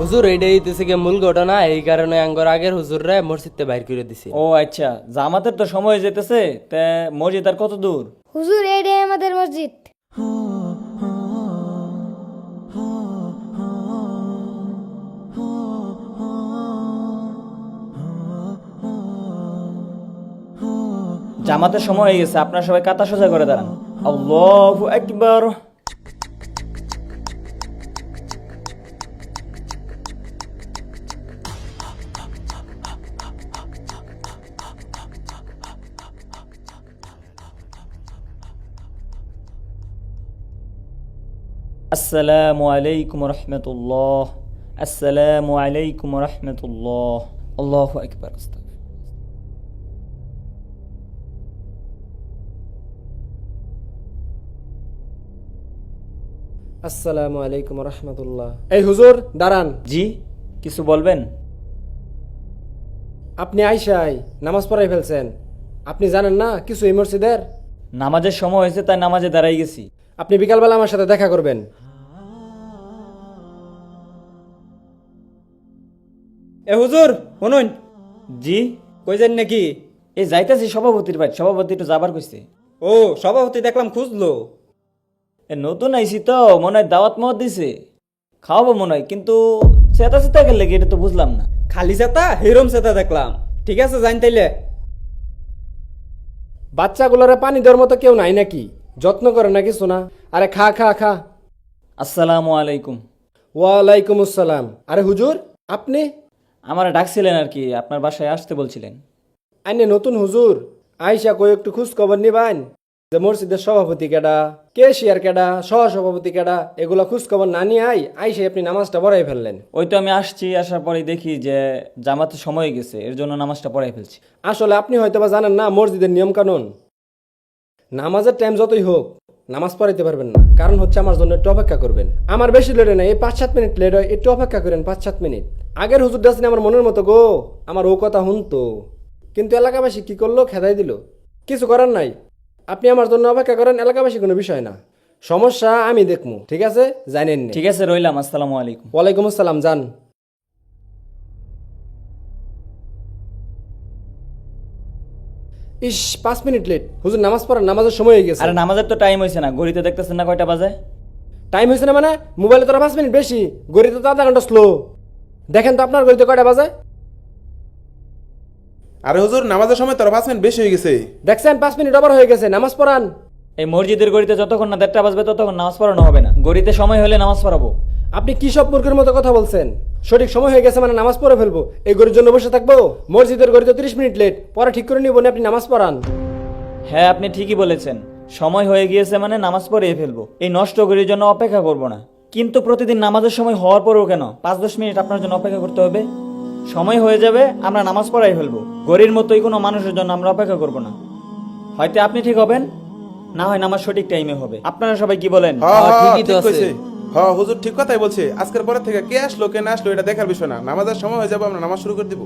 হুজুর এইটাই হইতেছে গিয়ে মূল ঘটনা। এই কারণে আঙ্গর আগের হুজুররা মসজিদতে বাইর করে দিছে। ও আচ্ছা। জামাতের তো সময় যেতেছে তা মসজিদ আর কত দূর? হুজুর এটাই আমাদের মসজিদ। জামাতের সময় হয়ে গেছে আপনারা সবাই কাতা সোজা করে দাঁড়ান। আল্লাহু আকবার। আসসালামু আলাইকুম রহমতুল্লাহ আসসালামু আলাইকুম রহমতুল্লাহ আল্লাহু আকবার আস্তাগফিরুল্লাহ। আসসালামু আলাইকুম রহমতুল্লাহ এই হুজুর! দাঁড়ান। জি কিছু বলবেন? আপনি আইসাই নামাজ পড়াই ফেলছেন। আপনি জানেন না কিছু এই মসজিদের? নামাজের সময় হয়েছে তাই নামাজে দাঁড়াই গেছি। আপনি বিকালবেলা আমার সাথে দেখা করবেন। এ হুজুর শুনুন। জি? কইছেন নাকি? এই যাইতেছি সভাপতির ভাই সভাপতি একটু যাবার কইছে। ও সভাপতি দেখলাম খুঁজলো। এ নতুন আইছি তো মনে হয় দাওয়াত মত দিছে। খাওয়াবো মনে হয় কিন্তু চেতা চেতা গেলে কি এটা তো বুঝলাম না। খালি সেতা হিরম সেতা দেখলাম। ঠিক আছে জান তাইলে। বাচ্চাগুলোরে পানি দেওয়ার মতো কেউ নাই নাকি? যত্ন করে নাকি শোনা আরে খা খা খা। আসসালামু আলাইকুম। ওয়ালাইকুম আসসালাম। আরে হুজুর আপনি? আমার ডাকছিলেন আর কি আপনার বাসায় আসতে বলছিলেন। আইনে নতুন হুজুর আইসা কই একটু খোঁজ খবর নিবান? যে মসজিদের সভাপতি কেডা কেশিয়ার কেডা সহ সভাপতি কেডা এগুলো খোঁজ খবর না নিয়ে আই আইসে আপনি নামাজটা পড়াই ফেললেন। ওই তো আমি আসছি আসার পরে দেখি যে জামাতে সময় গেছে এর জন্য নামাজটা পড়াই ফেলছি। আসলে আপনি হয়তো বা জানেন না মসজিদের নিয়ম কানুন নামাজের টাইম যতই হোক নামাজ পড়াইতে পারবেন না। কারণ হচ্ছে আমার জন্য একটু অপেক্ষা করবেন। আমার বেশি লেট হয় না এই পাঁচ সাত মিনিট লেট হয় একটু অপেক্ষা করেন পাঁচ সাত মিনিট। আগের হুজুর ডাসনি আমার মনের মতো গো আমার ও কথা শুনতো। কিন্তু এলাকাবাসী কি করল? খেদাই দিল। কিছু করার নাই। আপনি আমার জন্য অপেক্ষা করেন এলাকাবাসী কোনো বিষয় না। সমস্যা আমি দেখমু ঠিক আছে? জানেন ঠিক আছে রইলাম আসসালামু আলাইকুম। ওয়ালাইকুম আসসালাম যান। ইস পাঁচ মিনিট লেট হুজুর নামাজ পড়ার নামাজের সময় হয়ে গেছে। আরে নামাজের তো টাইম হয়েছে না ঘড়িতে দেখতেছেন না কয়টা বাজে? টাইম হয়েছে না মানে? মোবাইলে তোরা পাঁচ মিনিট বেশি। গড়িতে তো আধা ঘণ্টা স্লো দেখেন তো আপনার গড়িতে কয়টা বাজে? আরে হুজুর নামাজের সময় তোর পাঁচ মিনিট বেশি হয়ে গেছে। দেখছেন পাঁচ মিনিট ওভার হয়ে গেছে নামাজ পড়ান। এই মসজিদের গড়িতে যতক্ষণ না দেড়টা বাজবে ততক্ষণ নামাজ পড়ানো হবে না। গড়িতে সময় হলে নামাজ পড়াবো। আপনি কি সব মূর্খের মতো কথা বলছেন? সঠিক সময় হয়ে গেছে মানে নামাজ পড়ে ফেলব। এই গড়ির জন্য বসে থাকব? মসজিদের গড়িতে তিরিশ মিনিট লেট পরে ঠিক করে নিব না আপনি নামাজ পড়ান। হ্যাঁ আপনি ঠিকই বলেছেন। সময় হয়ে গিয়েছে মানে নামাজ পড়িয়ে ফেলব। এই নষ্ট করির জন্য অপেক্ষা করব না। কিন্তু প্রতিদিন নামাজের সময় হওয়ার পরেও কেন? পাঁচ দশ মিনিট আপনার জন্য অপেক্ষা করতে হবে। সময় হয়ে যাবে আমরা নামাজ পড়াই ফেলব। গরির মতোই কোনো মানুষের জন্য আমরা অপেক্ষা করব না। হয়তো আপনি ঠিক হবেন না হয় নামাজ সঠিক টাইমে হবে। আপনারা সবাই কি বলেন? হ্যাঁ হ্যাঁ, হ্যাঁ ঠিকই তো আছে। হ্যাঁ হুজুর ঠিক কথাই বলছে। আজকের পরে থেকে কে আসলো, কে না আসলো, এটা দেখার বিষয় না। নামাজের সময় হয়ে যাবে, আমরা নামাজ শুরু করে দিব।